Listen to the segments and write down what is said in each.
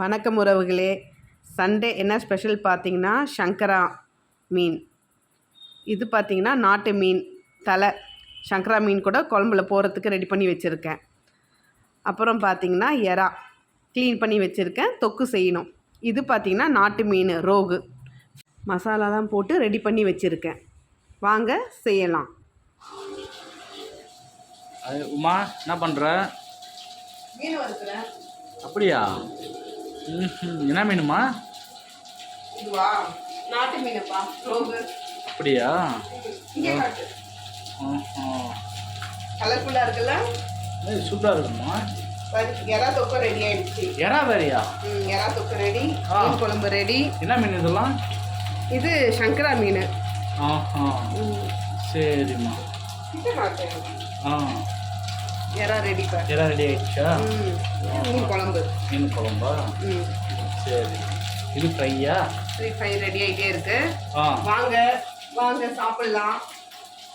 வணக்கம் உறவுகளே. சண்டே என்ன ஸ்பெஷல் பார்த்தீங்கன்னா சங்கரா மீன். இது பார்த்தீங்கன்னா நாட்டு மீன் தலை. சங்கரா மீன் கூட குழம்புல போகிறதுக்கு ரெடி பண்ணி வச்சுருக்கேன். அப்புறம் பார்த்தீங்கன்னா எறா. க்ளீன் பண்ணி வச்சுருக்கேன். தொக்கு செய்யணும். இது பார்த்தீங்கன்னா நாட்டு மீன் ரோகு. மசாலாலாம் போட்டு ரெடி பண்ணி வச்சுருக்கேன். வாங்க செய்யலாம். அது உமா என்ன பண்ணுற மீன் வறுக்கிறேன். அப்படியா. என்ன மீனுமா நாட்டு மீனப்பா. அப்படியா. கலர்ஃபுல்லாக இருக்குல்ல? சூப்பராக இருக்குமா எறா தொக்கு ரெடி ஆயிடுச்சு. எறா வேறையா எறா தொக்கு ரெடி. மீன் குழம்பு ரெடி என்ன மீன் இதெல்லாம்? இது சங்கரா மீன். ஆஹா சரிம்மா. ஆ. எறா ரெடி எறா ரெடி ஆயிடுச்சா? மீன் குழம்பு. மீன் குழம்பா? சரி. இது ஃப்ரையா த்ரீ ஃபைவ் ரெடி ஆகிட்டே இருக்கு. வாங்க வாங்க சாப்பிடலாம்.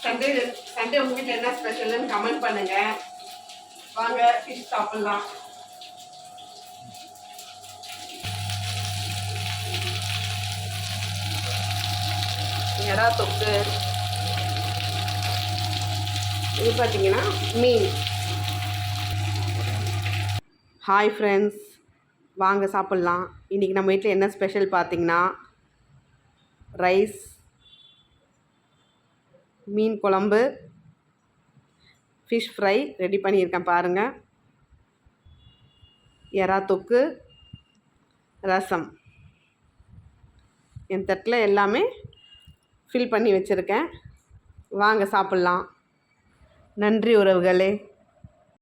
சண்டே சண்டே உங்கள் வீட்டில் என்ன ஸ்பெஷல்னு கமெண்ட் பண்ணுங்க. வாங்க ஃபிஷ் சாப்பிடலாம். எறா தொக்கு. இது பார்த்தீங்கன்னா மீன். ஹாய் ஃப்ரெண்ட்ஸ் வாங்க சாப்பிட்லாம். இன்றைக்கி நம்ம வீட்டில் என்ன ஸ்பெஷல் பார்த்தீங்கன்னா ரைஸ் மீன் குழம்பு ஃபிஷ் ஃப்ரை ரெடி பண்ணியிருக்கேன் பாருங்கள் எறா தொக்கு ரசம். என் தட்டில் எல்லாமே ஃபில் பண்ணி வச்சுருக்கேன். வாங்க சாப்பிட்லாம். நன்றி உறவுகளே.